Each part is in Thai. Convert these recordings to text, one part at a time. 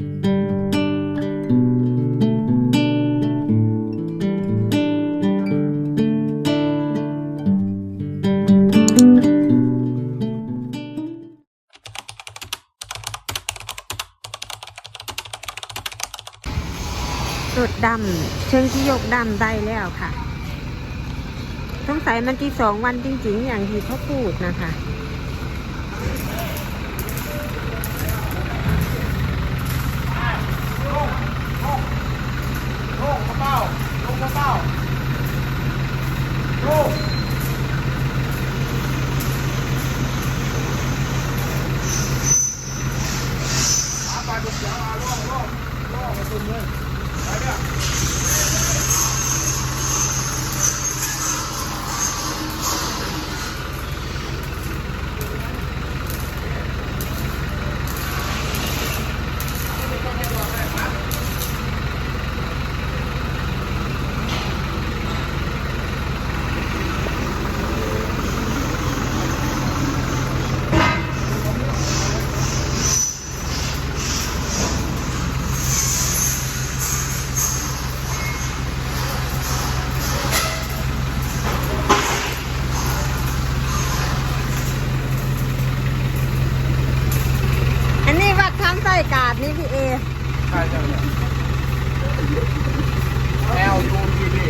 สุดดำเชิงที่ยกดำได้แล้วค่ะสงสัยมันที่สองวันจริงๆอย่างที่เขาพูดนะคะ โลกกระเป๋าโลกกระเป๋าโลกอา ไปบุกเสียงอาโลกโลกโลกมาตุนเลยไปเนี่ยอั นี่พี่เอใช่ใช่แอลยูทีพี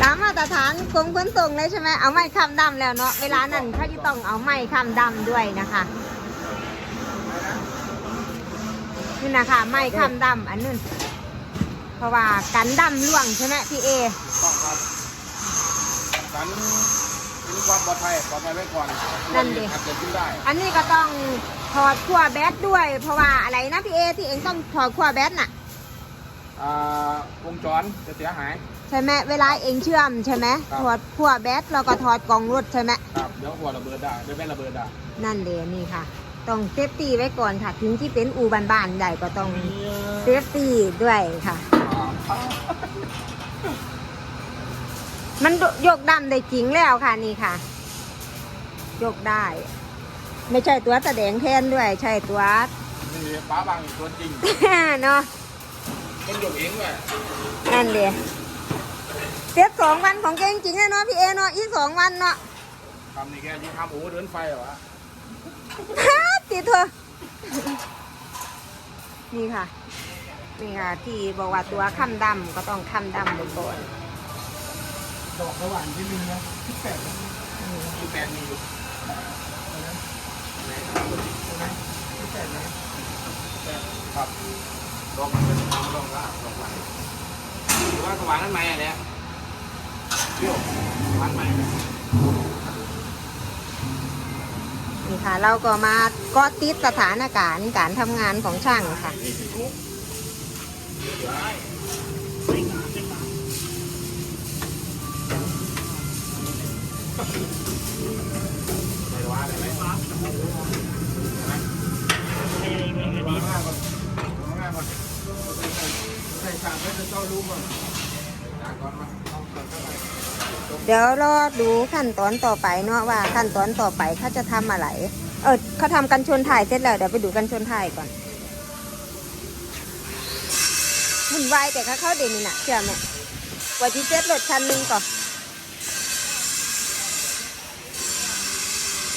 ตามมาตรฐานกรมขนส่งเลยใช่ไหมเอาไม้คำดำแล้วเนาะเวลานั้นเขาจะต้องเอาไม้คำดำด้วยนะคะนี่นะคะไม้คำดำอันนู้นเพราะว่ากันดำล่วงใช่ไหมพี่เอต้องครับกัน เป็นความปลอดภัยปลอดภัยไว้ก่อนนั่นดิ อาจจะขึ้นได้อันนี้ก็ต้องถอดขั้วแบตด้วย เพราะว่าอะไรนะพี่เอที่เองต้องถอดขั้วแบตน่ะ อ่าวงจรจะเสียหาย ใช่ไหมเวลาเองเชื่อมใช่ไหมครับ ถอดขั้วแบตแล้วก็ถอดกล่องรถใช่ไหมครับเดี๋ยวหัวระเบิดได้เดี๋ยวแม่ระเบิดได้นั่นเดนี่ค่ะ ต้องเซฟตี้ไว้ก่อนค่ะ ถึงที่เป็นอูบ้านๆใหญ่ก็ต้องเซฟตี้ด้วยค่ะ มันยกดำได้จริงแล้วค่ะนี่ค่ะ ยกได้ ไม่ใช่ตัวแสดงแทนด้วย ใช่ตัวนี่ป้าบางตัวจริงเนาะมันยกเองเลยนั่นเดียเซฟสองวันของเก่งจริงเลยเนาะพี่เอเนาะอีกสองวันเนาะทำนี่แกยิ่งทำโอ้เดินไฟเหรอวะติดเธอนี่ค่ะ นี่ค่ะ ที่บอกว่าตัวคำดำก็ต้องคำดำไปก่อน ดอกระหว่างที่นึงนะที่แปดที่แปดมีอยู่ที่แปดนะครับดอกมันเป็นทางดอกละดอกลหรือว่าสว่างนั้นไหมอะไรเนี่ยเที่ยวสว่างไหมนี่ค่ะ เราก็มาก็ติดสถานการณ์การทำงานของช่างค่ะ เดี๋ยวรอดูขั้นตอนต่อไปเนาะว่าขั้นตอนต่อไปเขาจะทำอะไร เออเขาทำกันชนถ่ายเสร็จแล้วเดี๋ยวไปดูกันชนถ่ายก่อนหุ่นวายแต่เขาเข้าเด่นนี่นะเชื่อไหมกว่าที่เซ็ตรถคันหนึ่งก่อน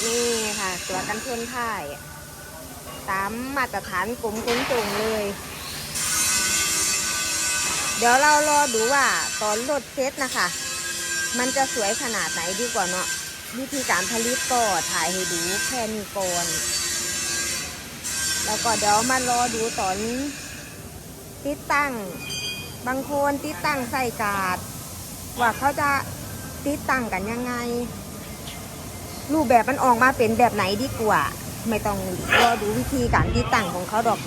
นี่ค่ะ ตัวกันชนถ่ายตามมาตรฐานกรมขนส่งเลย เดี๋ยวเรารอดูว่าตอนรถเซตนะคะ มันจะสวยขนาดไหนดีกว่าเนาะวิธีการผลิตก็ถ่ายให้ดูแค่นี้ก่อนแล้วก็เดี๋ยวมารอดูตอนติดตั้ง บางคนติดตั้งใส่กาด ว่าเขาจะติดตั้งกันยังไง รูปแบบมันออกมาเป็นแบบไหนดีกว่า ไม่ต้องรอดูวิธีการที่ตั้งของเขาดอก